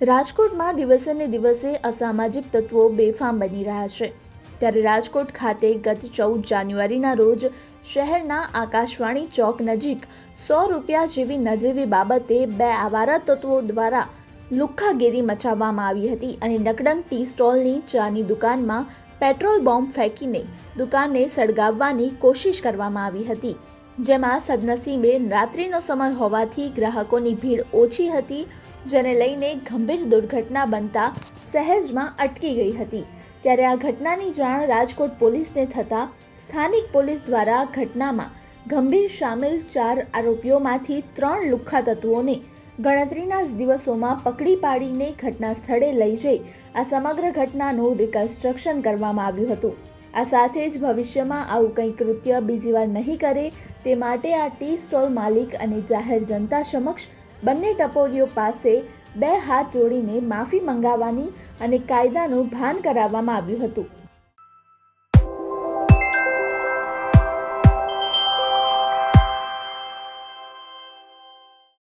રાજકોટમાં દિવસે ને દિવસે અસામાજિક તત્વો બેફામ બની રહ્યા છે. ત્યારે રાજકોટ ખાતે ગત ચૌદ જાન્યુઆરીના રોજ શહેરના આકાશવાણી ચોક નજીક સો રૂપિયા જેવી નજીવી બાબતે બે આવારા તત્વો દ્વારા લુખ્ખાગીરી મચાવવામાં આવી હતી અને નકડંગ ટી સ્ટોલની ચાની દુકાનમાં પેટ્રોલ બોમ્બ ફેંકીને દુકાનને સળગાવવાની કોશિશ કરવામાં આવી હતી. જેમાં સદનસીબે રાત્રિનો સમય હોવાથી ગ્રાહકોની ભીડ ઓછી હતી જેને લઈને ગંભીર દુર્ઘટના બનતા સહેજમાં અટકી ગઈ હતી. ત્યારે આ ઘટનાની જાણ રાજકોટ પોલીસને થતાં સ્થાનિક પોલીસ દ્વારા ઘટનામાં ગંભીર સામેલ ચાર આરોપીઓમાંથી ત્રણ લુખ્ખા તત્વોને ગણતરીના જ દિવસોમાં પકડી પાડીને ઘટના સ્થળે લઈ જઈ આ સમગ્ર ઘટનાનું રિકન્સ્ટ્રક્શન કરવામાં આવ્યું હતું. આ સાથે જ ભવિષ્યમાં આવું કંઈ કૃત્ય બીજી વાર નહીં કરે તે માટે આ ટી સ્ટોલ માલિક અને જાહેર જનતા સમક્ષ બંને ટપોરીઓ પાસે બે હાથ જોડીને માફી મંગાવવાની અને કાયદાનું ભાન કરાવવામાં આવ્યું હતું.